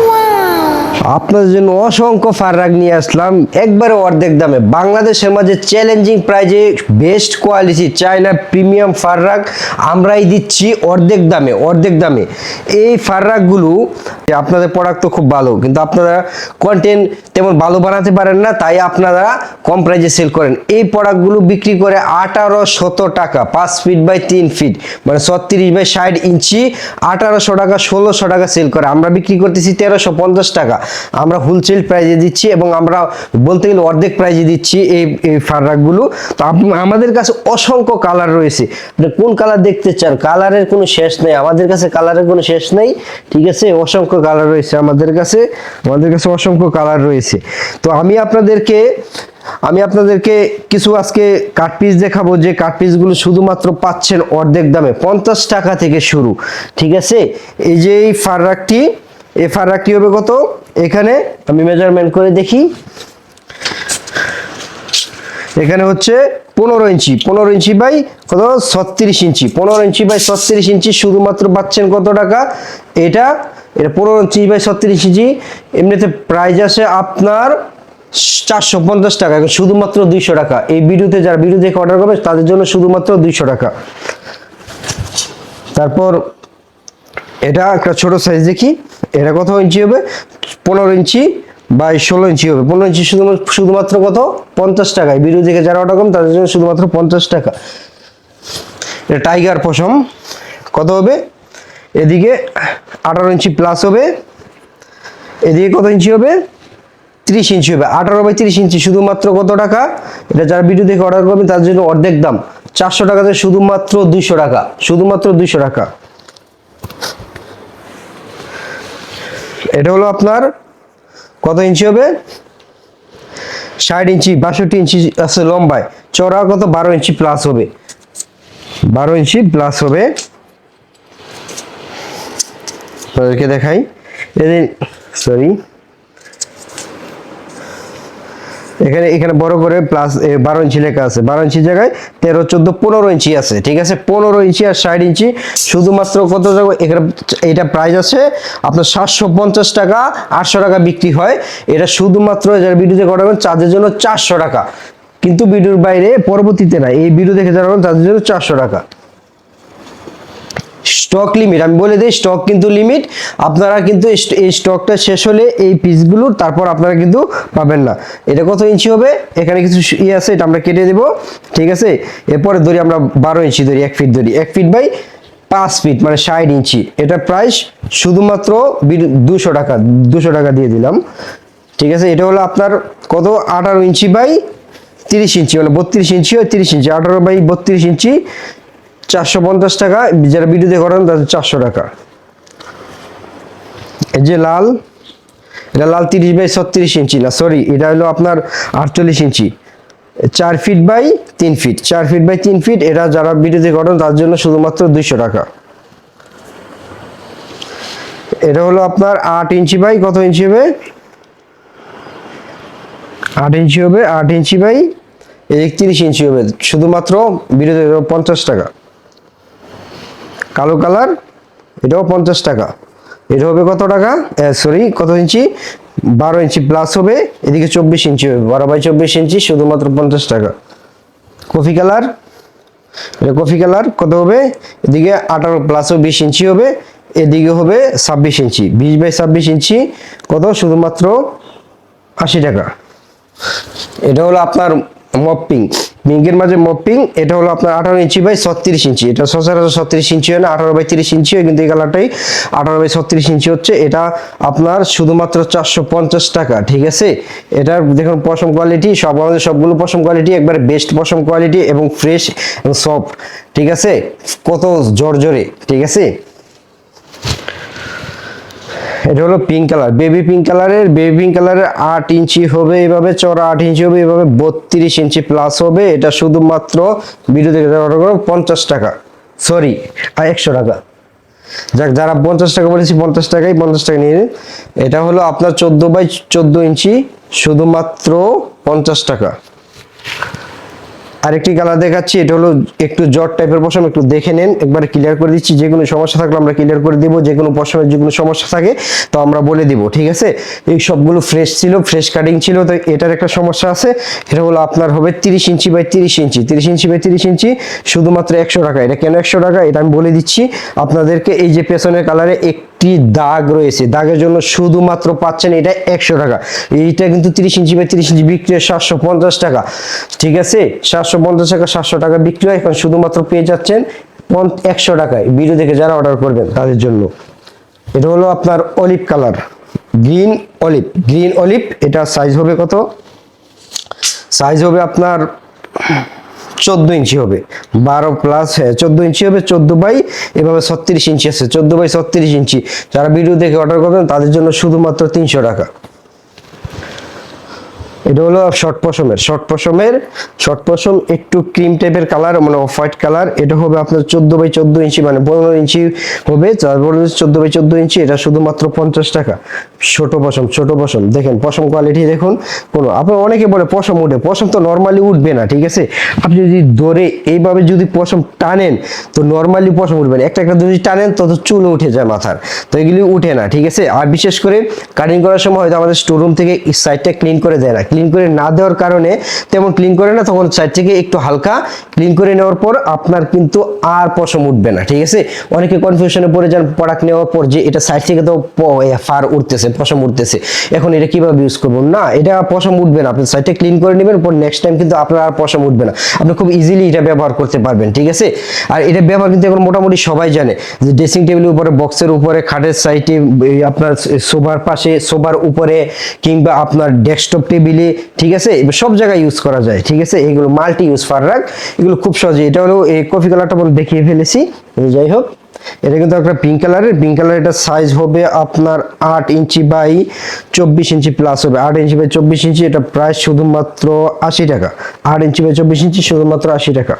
Wow. আপনাদের জন্য অসংখ্য ফারাক নিয়ে আসলাম। একবারে অর্ধেক দামে। বাংলাদেশের মাঝে চ্যালেঞ্জিং প্রাইজে বেস্ট কোয়ালিটি চায়না প্রিমিয়াম ফাররাক আমরাই দিচ্ছি অর্ধেক দামে অর্ধেক দামে। এই ফাররাকগুলো আপনাদের প্রোডাক্ট তো খুব ভালো, কিন্তু আপনারা কন্টেন্ট তেমন ভালো বানাতে পারেন না, তাই আপনারা কম প্রাইজে সেল করেন। এই প্রোডাক্টগুলো বিক্রি করে আঠারো শত টাকা, পাঁচ ফিট বাই তিন ফিট মানে ছত্রিশ বাই ষাট ইঞ্চি, আঠারোশো টাকা, ষোলোশো টাকা সেল করে। আমরা বিক্রি করতেছি তেরোশো পঞ্চাশ টাকা। আমরা হোলসেল প্রাইজে দিচ্ছি এবং আমরা বলতে গেলে অর্ধেক প্রাইজে দিচ্ছি এই এই ফাররাকগুলো তো আমাদের কাছে অসংখ্য কালার রয়েছে। কোন কালার দেখতে চান? কালারের কোনো শেষ নেই। আমাদের কাছে কালারের কোনো শেষ নেই। ঠিক আছে? অসংখ্য কালার রয়েছে আমাদের কাছে। আমাদের কাছে অসংখ্য কালার রয়েছে। তো আমি আপনাদেরকে আমি আপনাদেরকে কিছু আজকে কাট পিস দেখাবো যে কাট পিসগুলো শুধুমাত্র পাচ্ছেন অর্ধেক দামে। পঞ্চাশ টাকা থেকে শুরু। ঠিক আছে? এই যে এই ফাররাকটি এই ফাররাকটি হবে কত? এখানে আমি মেজারমেন্ট করে দেখি। এখানে হচ্ছে পনেরো ইঞ্চি পনেরো ইঞ্চি বাই কত? ছত্রিশ ইঞ্চি। পনেরো ইঞ্চি বাই ছত্রিশ ইঞ্চি শুধুমাত্র পাচ্ছেন কত টাকা? এটা এটা পনেরো ইঞ্চি বাই ছত্রিশ ইঞ্চি। এমনিতে প্রাইস আছে আপনার চারশো পঞ্চাশ টাকা শুধুমাত্র দুইশো টাকা। এই ভিডিওতে যারা ভিডিও দেখে অর্ডার করবে, তাদের জন্য শুধুমাত্র দুইশো টাকা। তারপর, এটা একটা ছোট সাইজ দেখি। এটা কত ইঞ্চি হবে? পনেরো ইঞ্চি বাই ষোলো ইঞ্চি হবে। পনেরো ইঞ্চি শুধুমাত্র শুধুমাত্র কত? পঞ্চাশ টাকায় ভিডিও দেখে যারা অর্ডার করবেন তাদের জন্য শুধুমাত্র পঞ্চাশ টাকা। এটা টাইগার পশম। কত হবে? এদিকে আঠারো ইঞ্চি প্লাস হবে। এদিকে কত ইঞ্চি হবে? তিরিশ ইঞ্চি হবে। আঠারো বাই তিরিশ ইঞ্চি শুধুমাত্র কত টাকা? এটা যারা ভিডিও দেখে অর্ডার করবেন তার জন্য অর্ধেক দাম। চারশো টাকাতে শুধুমাত্র দুইশো টাকা। শুধুমাত্র দুইশো টাকা। এটা হলো আপনার কত ইঞ্চি হবে? ষাট ইঞ্চি, বাষট্টি ইঞ্চি আছে লম্বায়। চড়া কত? বারো ইঞ্চি প্লাস হবে। বারো ইঞ্চি প্লাস হবে। দেখাই। সরি এখানে এখানে বড় করে প্লাস বারো ইঞ্চি লেখা আছে। বারো ইঞ্চি জায়গায় তেরো, চোদ্দ, পনেরো ইঞ্চি আছে, ঠিক আছে? পনেরো ইঞ্চি আর ষাট ইঞ্চি। শুধুমাত্র কত এখানে এটা প্রাইস আছে, আপনার সাতশো পঞ্চাশ টাকা, আটশো টাকা বিক্রি হয়। এটা শুধুমাত্র যারা ভিডিওতে করাবেন চার্জের জন্য চারশো টাকা। কিন্তু ভিডিওর বাইরে, পরবর্তীতে না, এই ভিডিও দেখে যারা তাদের জন্য চারশো টাকা। স্টক লিমিট আমি বলে দিই স্টক কিন্তু লিমিট আপনারা কিন্তু এই স্টকটা শেষ হলে এই পিসগুলোর, তারপর আপনারা কিন্তু পাবেন না। এটা কত ইঞ্চি হবে? এখানে কিছু ইয়ে আছে, এটা আমরা কেটে দেবো। ঠিক আছে? এরপরে ধরি আমরা বারো ইঞ্চি ধরি, এক ফিট ধরি। এক ফিট বাই পাঁচ ফিট মানে ষাট ইঞ্চি। এটা প্রাইস শুধুমাত্র দুশো টাকা দুশো টাকা দিয়ে দিলাম। ঠিক আছে? এটা হলো আপনার কত? আঠারো ইঞ্চি বাই তিরিশ ইঞ্চি। মানে বত্রিশ ইঞ্চি ও তিরিশ ইঞ্চি। আঠারো বাই বত্রিশ ইঞ্চি চারশো পঞ্চাশ টাকা। যারা ভিডিওতে করেন তাদের চারশো টাকা। এই যে লাল, এটা লাল তিরিশ বাই ছত্রিশ ইঞ্চি না সরি এটা হলো আপনার আটচল্লিশ ইঞ্চি। চার ফিট বাই তিন ফিট চার ফিট বাই তিন ফিট এটা যারা ভিডিওতে করেন তার জন্য শুধুমাত্র দুইশো টাকা। এটা হলো আপনার আট ইঞ্চি বাই কত ইঞ্চি হবে? আট ইঞ্চি হবে, আট ইঞ্চি বাই একত্রিশ ইঞ্চি হবে, শুধুমাত্র ভিডিওতে পঞ্চাশ টাকা। কালো কালার, এটাও পঞ্চাশ টাকা। এটা হবে কত টাকা? সরি কত ইঞ্চি? বারো ইঞ্চি প্লাস হবে, এদিকে চব্বিশ ইঞ্চি হবে। বারো বাই চব্বিশ ইঞ্চি, শুধুমাত্র পঞ্চাশ টাকা। কফি কালার, এটা কফি কালার, কত হবে? এদিকে আঠারো প্লাসও বিশ ইঞ্চি হবে, এদিকে হবে ছাব্বিশ ইঞ্চি। বিশ বাই ছাব্বিশ ইঞ্চি, কত? শুধুমাত্র আশি টাকা। এটা হলো আপনার মপিং পিঙ্কের মাঝে মপিং এটা হলো আপনার আঠারো ইঞ্চি বাই ছত্রিশ ইঞ্চি। এটা সচরাচর ছত্রিশ ইঞ্চি হয় না, আঠারো বাই তিরিশ ইঞ্চি হয়, কিন্তু এই কালারটাই আঠারো বাই ছত্রিশ ইঞ্চি হচ্ছে। এটা আপনার শুধুমাত্র চারশো পঞ্চাশ টাকা, ঠিক আছে? এটার দেখুন পশম কোয়ালিটি সব আমাদের সবগুলো পশম কোয়ালিটি একবারে বেস্ট পশম কোয়ালিটি এবং ফ্রেশ এবং সফট ঠিক আছে? কত জোর জোরে ঠিক আছে? এটা হলো পিঙ্ক কালার বেবি পিঙ্ক কালারের বেবি পিঙ্ক কালারের আট ইঞ্চি হবে এভাবে চড়া আট ইঞ্চি হবে, এভাবে বত্রিশ ইঞ্চি প্লাস হবে। এটা শুধুমাত্র ভিডিও পঞ্চাশ টাকা সরি একশো টাকা। যাক, যারা পঞ্চাশ টাকা বলেছি, পঞ্চাশ টাকাই, পঞ্চাশ টাকা নিয়ে। এটা হলো আপনার চোদ্দ বাই চোদ্দ ইঞ্চি, শুধুমাত্র পঞ্চাশ টাকা। আরেকটি কালার দেখাচ্ছি, এটা হলো একটু জট টাইপের পশম, একটু দেখে নেন। একবার ক্লিয়ার করে দিচ্ছি, যে কোনো সমস্যা থাকলে আমরা ক্লিয়ার করে দিব, যে কোনো পশমের যে কোনো সমস্যা থাকে, তো আমরা বলে দিব, ঠিক আছে? এই সবগুলো ফ্রেশ ছিল ফ্রেশ কাটিং ছিল, তো এটার একটা সমস্যা আছে। এটা হলো আপনার হবে তিরিশ ইঞ্চি বাই তিরিশ ইঞ্চি তিরিশ ইঞ্চি বাই তিরিশ ইঞ্চি, শুধুমাত্র একশো টাকা। এটা কেন একশো টাকা? এটা আমি বলে দিচ্ছি। আপনাদেরকে এই যে পেছনের কালারে একটি দাগ রয়েছে। দাগের জন্য শুধুমাত্র পাচ্ছেন এটা একশো টাকা। এইটা কিন্তু তিরিশ ইঞ্চি বাই তিরিশ ইঞ্চি বিক্রি হয় সাতশো পঞ্চাশ টাকা। ঠিক আছে? সাতশো পঞ্চাশ টাকা, সাতশো টাকা বিক্রি হয়। এখন শুধুমাত্র পেয়ে যাচ্ছেন একশো টাকায়। ভিডিও দেখে যারা অর্ডার করবেন তাদের জন্য। এটা হলো আপনার olive colour green olive green olive এটা সাইজ হবে কত? সাইজ হবে আপনার চোদ্দ ইঞ্চি হবে। বারো প্লাস হ্যাঁ চোদ্দ ইঞ্চি হবে, চোদ্দ বাই এভাবে ছত্রিশ ইঞ্চি আছে, চোদ্দ বাই ছত্রিশ ইঞ্চি। যারা ভিডিও দেখে অর্ডার করবেন, তাদের জন্য শুধুমাত্র তিনশো টাকা। এটা হলো শর্ট পশমের শর্ট পশমের শর্ট পশম একটু ক্রিম টাইপের কালার মানে অফ হোয়াইট কালার এটা হবে আপনার চোদ্দ বাই চোদ্দ ইঞ্চি মানে পনেরো ইঞ্চি হবে। তারপরে চোদ্দ বাই চোদ্দ ইঞ্চি, এটা শুধুমাত্র পঞ্চাশ টাকা। ছোট পশম ছোট পশম দেখেন পশম কোয়ালিটি দেখুন, কোনো আপনার অনেকে বলে পশম উঠে। পশম তো নর্মালি উঠবে না, ঠিক আছে? আপনি যদি ধরে এইভাবে যদি পশম টানেন, তো নর্মালি পশম উঠবে না। একটা একটা যদি টানেন তত চুল উঠে যায় মাথার। তো এগুলি উঠে না, ঠিক আছে? আর বিশেষ করে কাটিং করার সময় হয়তো আমাদের স্টোরুম থেকে সাইডটা ক্লিন করে দেয় না। ক্লিন করে না দেওয়ার কারণে তেমন ক্লিন করে না, তখন সাইড থেকে একটু হালকা ক্লিন করে নেওয়ার পর আপনার কিন্তু আর পশম উঠবে না, ঠিক আছে? অনেকে কনফিউশনে পড়ে যান প্রোডাক্ট নেওয়ার পর যে এটা সাইড থেকে তো ফার উঠতেছে, পশম উঠতেছে। এখন এটা কীভাবে ইউজ করব? না, এটা পশম উঠবে না, আপনি সাইডটা ক্লিন করে নেবেন, পর নেক্সট টাইম কিন্তু আপনার আর পশম উঠবে না। আপনি খুব ইজিলি এটা ব্যবহার করতে পারবেন, ঠিক আছে? আর এটা ব্যবহার কিন্তু এখন মোটামুটি সবাই জানে, যে ড্রেসিং টেবিলের উপরে বক্সের উপরে, খাটের সাইডে আপনার সোবার পাশে সোবার উপরে, কিংবা আপনার ডেস্কটপ টেবিলে ঠিক আছে? সব জায়গায় ইউজ করা যায়, ঠিক আছে? এগুলো মাল্টি ইউজ ফাররাক এগুলো খুব সহজে, এটা হলো এই কফি কালারটা বলে দেখিয়ে ফেলেছি। যাই হোক, এটা কিন্তু একটা পিঙ্ক কালারের পিঙ্ক কালার এটা সাইজ হবে আপনার আট ইঞ্চি বাই চব্বিশ ইঞ্চি প্লাস হবে। আট ইঞ্চি বাই চব্বিশ ইঞ্চি, এটা প্রায় শুধুমাত্র আশি টাকা। আট ইঞ্চি বাই চব্বিশ ইঞ্চি শুধুমাত্র আশি টাকা।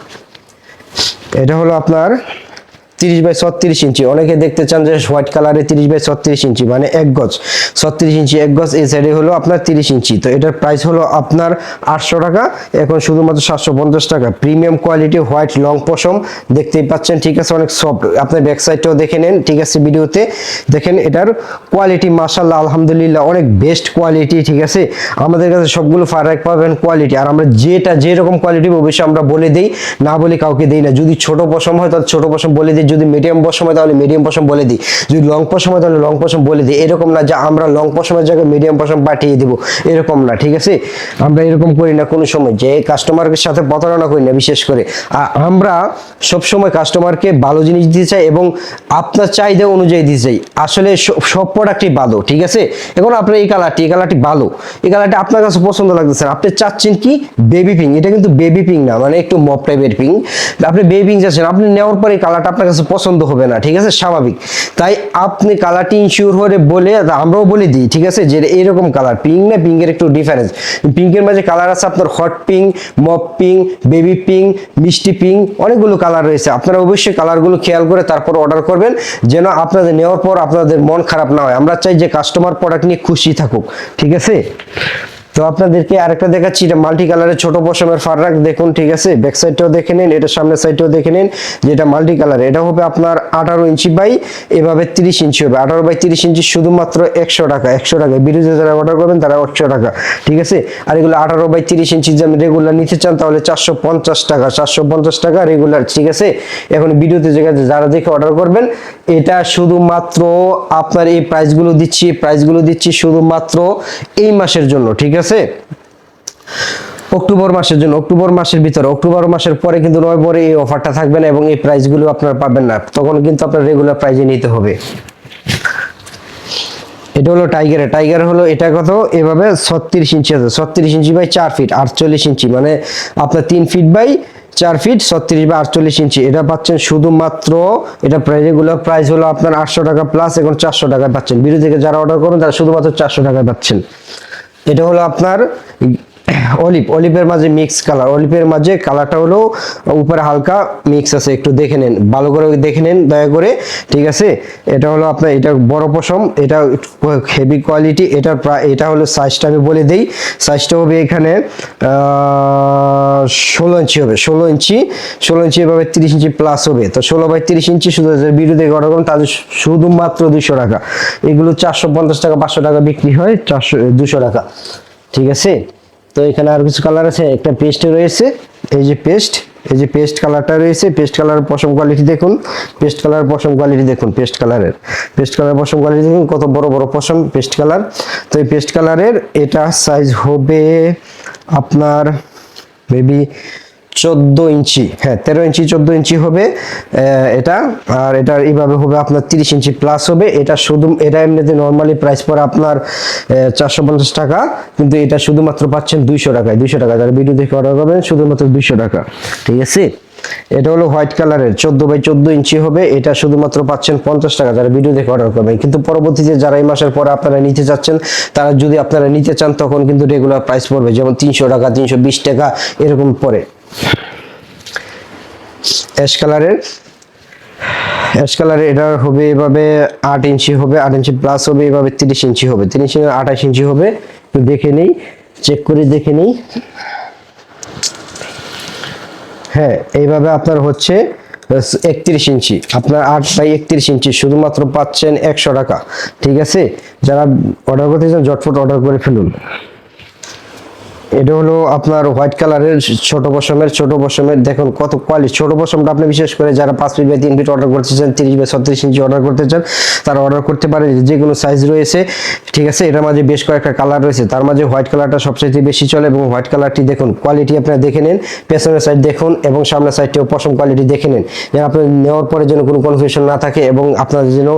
এটা হলো আপনার তিরিশ বাই ছত্রিশ ইঞ্চি। অনেকে দেখতে চান যে হোয়াইট কালারে তিরিশ বাই ছত্রিশ ইঞ্চি মানে এক গজ। ছত্রিশ ইঞ্চি এক গজ, এই সাইডে হলো আপনার তিরিশ ইঞ্চি। তো এটার প্রাইস হলো আপনার আটশো টাকা, এখন শুধুমাত্র সাতশো পঞ্চাশ টাকা। প্রিমিয়াম কোয়ালিটি হোয়াইট লং পশম, দেখতেই পাচ্ছেন, ঠিক আছে, অনেক সফট আপনার ব্যাক সাইডটাও দেখে নেন, ঠিক আছে, ভিডিওতে। দেখেন, এটার কোয়ালিটি মাসাল্লাহ আলহামদুলিল্লাহ, অনেক বেস্ট কোয়ালিটি ঠিক আছে। আমাদের কাছে সবগুলো ফারাক পাবেন কোয়ালিটি আর আমরা যেটা, যেরকম কোয়ালিটি অবশ্যই আমরা বলে দিই, না বলে কাউকে দিই না। যদি ছোট পশম হয়, তাহলে ছোট পশম বলে দিই যদি মিডিয়াম পশম হয় তাহলে মিডিয়াম পশম বলে দিই। যদি লং পশম হয় তাহলে লং পশম বলে দিই। এরকম না যে আমরা লং পশমের জায়গায় মিডিয়াম পশম পাঠিয়ে দিব। এরকম না, ঠিক আছে? আমরা এরকম করি না কোনো সময়। যে কাস্টমারের সাথে প্রতারণা করি না, বিশেষ করে। আর আমরা সব সময় কাস্টমারকে ভালো জিনিস দিতে চাই এবং আপনার চাহিদা অনুযায়ী দিতে চাই। আসলে সব প্রোডাক্টই ভালো, ঠিক আছে? এখন আপনার এই কালারটি এই কালারটি ভালো। এই কালারটি আপনার কাছে পছন্দ লাগতেছে। আপনি চাচ্ছেন কি? বেবি পিঙ্ক এটা কিন্তু বেবি পিঙ্ক না মানে একটু মপ টাইপের পিঙ্ক আপনি বেবি পিঙ্ক চাচ্ছেন। আপনি নেওয়ার পরে এই কালারটা আপনার কাছে পছন্দ হবে না, ঠিক আছে? স্বাভাবিক। তাই আপনি কালারটি ইনশিওর হয়ে বলে আমরাও বলে দিই, ঠিক আছে? যে এরকম কালার পিঙ্ক না পিঙ্কের একটু ডিফারেন্স পিঙ্কের মাঝে কালার আছে আপনার হট পিঙ্ক মপ পিঙ্ক বেবি পিঙ্ক মিষ্টি পিঙ্ক অনেকগুলো কালার রয়েছে। আপনারা অবশ্যই কালারগুলো খেয়াল করে তারপর অর্ডার করবেন, যেন আপনাদের নেওয়ার পর আপনাদের মন খারাপ না হয়। আমরা চাই যে কাস্টমার প্রোডাক্ট নিয়ে খুশি থাকুক, ঠিক আছে? তো আপনাদেরকে আরেকটা দেখাচ্ছি, এটা মাল্টি কালারের ছোট পশমের ফাররাক দেখুন, ঠিক আছে? ব্যাক সাইডটাও দেখে নিন, এটা সামনের সাইডটাও দেখে নিন, যেটা মাল্টি কালার এটা হবে আপনার আঠারো ইঞ্চি বাই, এভাবে তিরিশ ইঞ্চি হবে। আঠারো বাই তিরিশ ইঞ্চি শুধুমাত্র একশো টাকা একশো টাকা। বিরুদ্ধে যারা অর্ডার করবেন, তারা একশো টাকা, ঠিক আছে? আর এগুলো আঠারো বাই তিরিশ ইঞ্চি যদি রেগুলার নিতে চান, তাহলে চারশো পঞ্চাশ টাকা, চারশো পঞ্চাশ টাকা রেগুলার ঠিক আছে? এখন ভিডিওতে যেখানে যারা দেখে অর্ডার করবেন, এটা শুধুমাত্র আপনার এই প্রাইসগুলো দিচ্ছি প্রাইসগুলো দিচ্ছি শুধুমাত্র এই মাসের জন্য, ঠিক আছে? অক্টোবর মাসের জন্য, অক্টোবর মাসের ভিতরে, অক্টোবর মাসের পরে কিন্তু নভেম্বরে এই অফারটা থাকবে না এবং এই প্রাইসগুলো আপনারা পাবেন না। তখন কিন্তু আপনার রেগুলার প্রাইজে নিতে হবে। এটা হলো টাইগারের টাইগার হলো এটা কত? এভাবে ছত্রিশ ইঞ্চি আছে। ছত্রিশ ইঞ্চি বাই চার ফিট আটচল্লিশ ইঞ্চি। মানে আপনার তিন ফিট বাই চার ফিট ছত্রিশ বা আটচল্লিশ ইঞ্চি। এটা পাচ্ছেন শুধুমাত্র, এটা রেগুলার প্রাইস হলো আপনার আটশো টাকা প্লাস এখন চারশো টাকায় পাচ্ছেন। বিরু থেকে যারা অর্ডার করবেন, তারা শুধুমাত্র চারশো টাকায় পাচ্ছেন। এটা হলো আপনার অলিভ, অলিভের মাঝে মিক্স কালার অলিভের মাঝে কালারটা হলো উপরে হালকা মিক্স আছে, একটু দেখে নেন, ভালো করে দেখে নেন, দয়া করে, ঠিক আছে? এটা হলো আপনার, এটা বড় পশম, এটা হেভি কোয়ালিটি এটার প্রায় এটা হলো সাইজটা আমি বলে দিই। সাইজটা হবে এখানে ষোলো ইঞ্চি হবে, ষোলো ইঞ্চি ষোলো ইঞ্চি এভাবে তিরিশ ইঞ্চি প্লাস হবে। তো ষোলো বাই তিরিশ ইঞ্চি শুধু অর্ডার করুন তাদের শুধুমাত্র দুশো টাকা। এগুলো চারশো পঞ্চাশ টাকা, পাঁচশো টাকা বিক্রি হয়, চারশো দুশো টাকা, ঠিক আছে? তো এখানে আর কিছু কালার আছে। একটা পেস্ট রয়েছে, এই যে পেস্ট এই যে পেস্ট কালারটা রয়েছে পেস্ট কালার পশম কোয়ালিটি দেখুন পেস্ট কালার পশম কোয়ালিটি দেখুন পেস্ট কালারের পেস্ট কালার পশম কোয়ালিটি দেখুন, কত বড় বড় পশম পেস্ট কালার তো এই পেস্ট কালারের এটা সাইজ হবে আপনার মেবি চোদ্দ ইঞ্চি হ্যাঁ তেরো ইঞ্চি, চোদ্দ ইঞ্চি হবে এটা, আর এটা এইভাবে হবে আপনার তিরিশ ইঞ্চি প্লাস হবে, এটা শুধু, এটা এমনিতে নর্মালি প্রাইস পড়ে আপনার চারশো পঞ্চাশ টাকা, কিন্তু এটা শুধুমাত্র পাচ্ছেন দুইশো টাকায়, দুইশো টাকা, যারা ভিডিও দেখে অর্ডার করবেন, শুধুমাত্র দুইশো টাকা, ঠিক আছে? এটা হলো হোয়াইট কালারের চোদ্দ বাই চোদ্দ ইঞ্চি হবে, এটা শুধুমাত্র পাচ্ছেন পঞ্চাশ টাকা, যারা ভিডিও দেখে অর্ডার করবেন, কিন্তু পরবর্তীতে যারা এই মাসের পরে আপনারা নিতে চাচ্ছেন, তারা যদি আপনারা নিতে চান, তখন কিন্তু রেগুলার প্রাইস পড়বে, যেমন তিনশো টাকা, তিনশো বিশ টাকা, এরকম পড়ে। অ্যাশ কালারের অ্যাশ কালারের এটা হবে এভাবে আট ইঞ্চি হবে, আট ইঞ্চি প্লাস হবে, এভাবে তিরিশ ইঞ্চি হবে। তিরিশ ইঞ্চি, আঠাশ ইঞ্চি হবে। একটু দেখে নেই চেক করে দেখে নেই। হ্যাঁ এইভাবে আপনার হচ্ছে একত্রিশ ইঞ্চি। আপনার আট বাই একত্রিশ ইঞ্চি, শুধুমাত্র পাচ্ছেন একশো টাকা। ঠিক আছে? যারা অর্ডার করতে চান জটফট অর্ডার করে ফেলুন। এটা হলো আপনার হোয়াইট কালারের ছোট পশমের ছোট পশমের দেখুন কত কোয়ালিটি ছোট পশমটা আপনি বিশেষ করে যারা পাঁচ ফিট বাই তিন ফিট অর্ডার করতে চান, তিরিশ বাই ছত্রিশ ইঞ্চি অর্ডার করতে চান, তারা অর্ডার করতে পারে। যে কোনো সাইজ রয়েছে, ঠিক আছে? এটার মাঝে বেশ কয়েকটা কালার রয়েছে। তার মাঝে হোয়াইট কালারটা সবচেয়ে বেশি চলে এবং হোয়াইট কালারটি দেখুন কোয়ালিটি আপনারা দেখে নিন। পেছনের সাইড দেখুন এবং সামনের সাইডটিও পশম কোয়ালিটি দেখে নেন। যেন আপনার নেওয়ার পরে যেন কোনো কনফিউশন না থাকে এবং আপনাদের যেন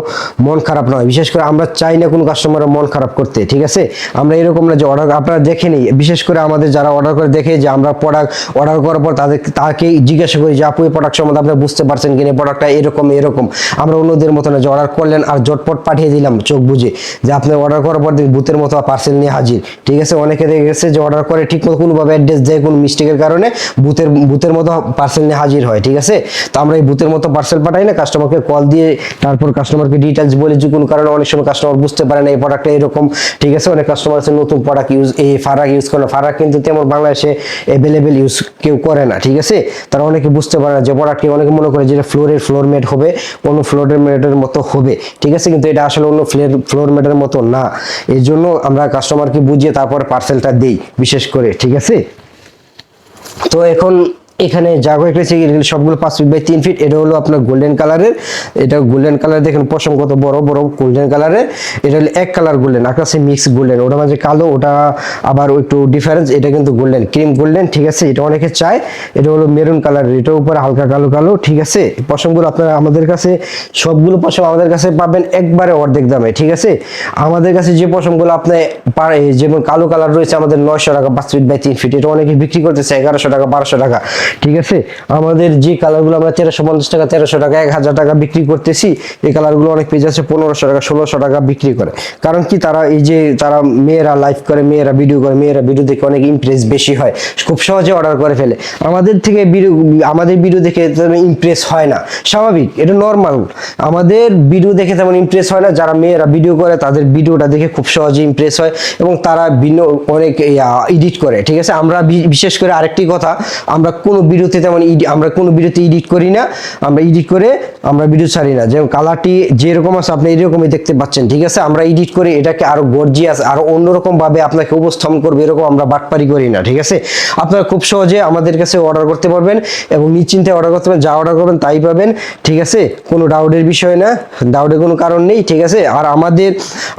মন খারাপ না হয়। বিশেষ করে আমরা চাই না কোনো কাস্টমারের মন খারাপ করতে, ঠিক আছে? আমরা এরকম না যে অর্ডার আপনারা দেখে নিই বিশেষ করে আমাদের যারা অর্ডার করে দেখে যে আমরা প্রোডাক্ট অর্ডার করার পর তাদের তাকে জিজ্ঞাসা করি যে, আপু, এই প্রোডাক্ট সম্বন্ধে আপনি বুঝতে পারছেন কিনা? প্রোডাক্টটা এরকম এরকম। আমরা অন্যদের মতো না যে অর্ডার করলেন আর জটপট পাঠিয়ে দিলাম চোখ বুঝে যে, আপনি অর্ডার করার পর ভূতের মতো পার্সেল নিয়ে হাজির। ঠিক আছে? অনেকে দেখে গেছে যে অর্ডার করে ঠিক মতো কোনোভাবে অ্যাড্রেস দেয়, কোনো মিস্টেকের কারণে বুথের বুথের মতো পার্সেল নিয়ে হাজির হয়, ঠিক আছে? তো আমরা এই বুথের মতো পার্সেল পাঠাই না কাস্টমারকে কল দিয়ে তারপর কাস্টমারকে ডিটেলস বলে যে, কোনো কারণে অনেক সময় কাস্টমার বুঝতে পারে না এই প্রোডাক্টটা এরকম, ঠিক আছে? অনেক কাস্টমার আছে নতুন প্রোডাক্ট ইউজ এই ফারাক ইউজ করে ফারাক কিন্তু তেমন বাংলাদেশে অ্যাভেলেবেল ইউজ কেউ করে না, ঠিক আছে? তারা অনেকে বুঝতে পারে না যে প্রোডাক্টটি অনেকে মনে করে যেটা ফ্লোরের ফ্লোর মেট হবে অন্য ফ্লোরের মেটের মতো হবে, ঠিক আছে? কিন্তু এটা আসলে অন্য ফ্লোর ফ্লোর মেটের মতো না। এই জন্য আমরা কাস্টমারকে বুঝিয়ে তারপর পার্সেলটা দিই, বিশেষ করে, ঠিক আছে? তো এখন এখানে রয়েছে এগুলো সবগুলো পাঁচ ফিট বাই তিন ফিট এটা হলো আপনার গোল্ডেন কালারের এটা গোল্ডেন কালার দেখেন, পশম কত বড় বড় গোল্ডেন কালারের এটা হলো এক কালার গোল্ডেন আকাশে মিক্স গোল্ডেন ওটা মাঝে কালো, ওটা আবার একটু ডিফারেন্স এটা কিন্তু গোল্ডেন ক্রিম গোল্ডেন ঠিক আছে? এটা অনেকে চায়, এটা হলো মেরুন কালারের এটার উপরে হালকা কালো কালো, ঠিক আছে? পশমগুলো আপনারা আমাদের কাছে, সবগুলো পশম আমাদের কাছে পাবেন একবারে অর্ধেক দামে, ঠিক আছে? আমাদের কাছে যে পশমগুলো আপনি যেমন কালো কালার রয়েছে আমাদের নয়শো টাকা, পাঁচ ফিট বাই তিন ফিট এটা অনেকে বিক্রি করতেছে এগারোশো টাকা, বারোশো টাকা। ঠিক আছে? আমাদের যে কালারগুলো আমরা তেরোশো পঞ্চাশ টাকা, তেরোশো টাকা, এক হাজার টাকা বিক্রি করতেছি, এই কালারগুলো অনেক পেজ আছে, পনেরোশো টাকা, ষোলোশো টাকা বিক্রি করে। কারণ কি তারা এই যে তারা মেয়েরা লাইভ করে, মেয়েরা ভিডিও করে, মেয়েরা ভিডিও দেখে অনেক ইমপ্রেস বেশি হয়, খুব সহজে অর্ডার করে ফেলে। আমাদের থেকে আমাদের ভিডিও দেখে তেমন ইমপ্রেস হয় না। স্বাভাবিক, এটা নর্মাল আমাদের ভিডিও দেখে তেমন ইমপ্রেস হয় না, যারা মেয়েরা ভিডিও করে, তাদের ভিডিওটা দেখে খুব সহজে ইমপ্রেস হয় এবং তারা ভিন্ন অনেক এডিট করে, ঠিক আছে? আমরা বিশেষ করে আরেকটি কথা, আমরা কোনো ভিডিওতে তেমন আমরা কোনো ভিডিওতে এডিট করি না, আমরা এডিট করে আমরা ভিডিও ছাড়ি না। যেমন কালারটি যেরকম আছে, আপনি এরকমই দেখতে পাচ্ছেন, ঠিক আছে? আমরা এডিট করে এটাকে আরও গর্জিয়াস আরও অন্যরকম ভাবে আপনাকে উপস্থাপন করব, এরকম আমরা বাটপারি করি না, ঠিক আছে? আপনারা খুব সহজে আমাদের কাছে অর্ডার করতে পারবেন এবং নিশ্চিন্তে অর্ডার করতে পারবেন, যা অর্ডার করবেন তাই পাবেন, ঠিক আছে? কোনো ডাউটের বিষয় না ডাউটের কোনো কারণ নেই, ঠিক আছে? আর আমাদের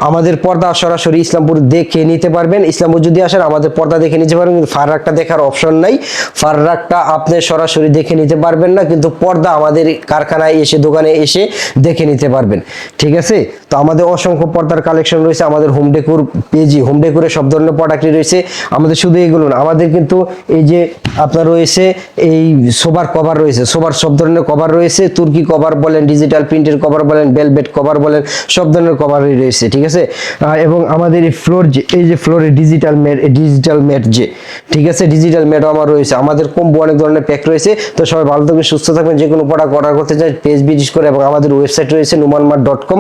আমাদের পর্দা সরাসরি ইসলামপুর দেখে নিতে পারবেন। ইসলামপুর যদি আসেন, আমাদের পর্দা দেখে নিতে পারবেন, কিন্তু ফাররাকটা দেখার অপশন নাই। ফাররাকটা আপনি সরাসরি দেখে নিতে পারবেন না, কিন্তু পর্দা আমাদের কারখানায় এসে, দোকানে এসে দেখে নিতে পারবেন। ঠিক আছে? তো আমাদের অসংখ্য পর্দার কালেকশন রয়েছে, আমাদের হোম ডেকোর পেজি হোম ডেকোরে সব ধরনের প্রোডাক্টই রয়েছে। আমাদের শুধু এগুলো না, আমাদের কিন্তু এই যে আপনার রয়েছে, এই সোবার কভার রয়েছে সোবার সব ধরনের কভার রয়েছে, তুর্কি কভার বলেন ডিজিটাল প্রিন্টের কভার বলেন বেলবেট কভার বলেন, সব ধরনের কভারই রয়েছে, ঠিক আছে? এবং আমাদের এই ফ্লোর যে, এই যে ফ্লোরে ডিজিটাল ম্যাট ডিজিটাল ম্যাট যে, ঠিক আছে? ডিজিটাল ম্যাটও আমার রয়েছে। আমাদের কম্বো অনেক ধরনের প্যাক রয়েছে। তো সবাই ভালো থাকবেন, সুস্থ থাকবেন, যে কোনো প্রোডাক্ট অর্ডার করতে চাই পেজ বিজিস করে এবং আমাদের ওয়েবসাইট রয়েছে Numanmar dot com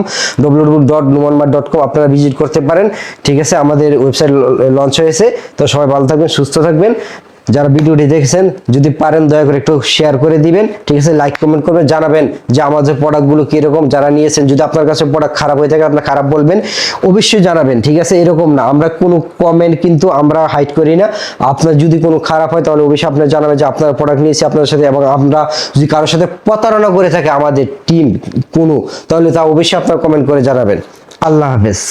W dot Numanmar dot com আপনারা ভিজিট করতে পারেন। ঠিক আছে, আমাদের ওয়েবসাইট লঞ্চ হয়েছে। তো সবাই ভালো থাকবেন, সুস্থ থাকবেন। যারা ভিডিওটি দেখেছেন, যদি পারেন দয়া করে একটু শেয়ার করে দিবেন। ঠিক আছে? লাইক কমেন্ট করবেন, জানাবেন যে আমাদের প্রোডাক্টগুলো কীরকম যারা নিয়েছেন। যদি আপনার কাছে প্রোডাক্ট খারাপ হয়ে থাকে, আপনার খারাপ বলবেন, অবশ্যই জানাবেন, ঠিক আছে? এরকম না, আমরা কোনো কমেন্ট কিন্তু আমরা হাইড করি না। আপনার যদি কোনো খারাপ হয়, তাহলে অবশ্যই আপনার জানাবেন যে আপনার প্রোডাক্ট নিয়েছি আপনার সাথে এবং আমরা যদি কারোর সাথে প্রতারণা করে থাকে আমাদের টিম কোনো, তাহলে তা অবশ্যই আপনার কমেন্ট করে জানাবেন। আল্লাহ হাফেজ।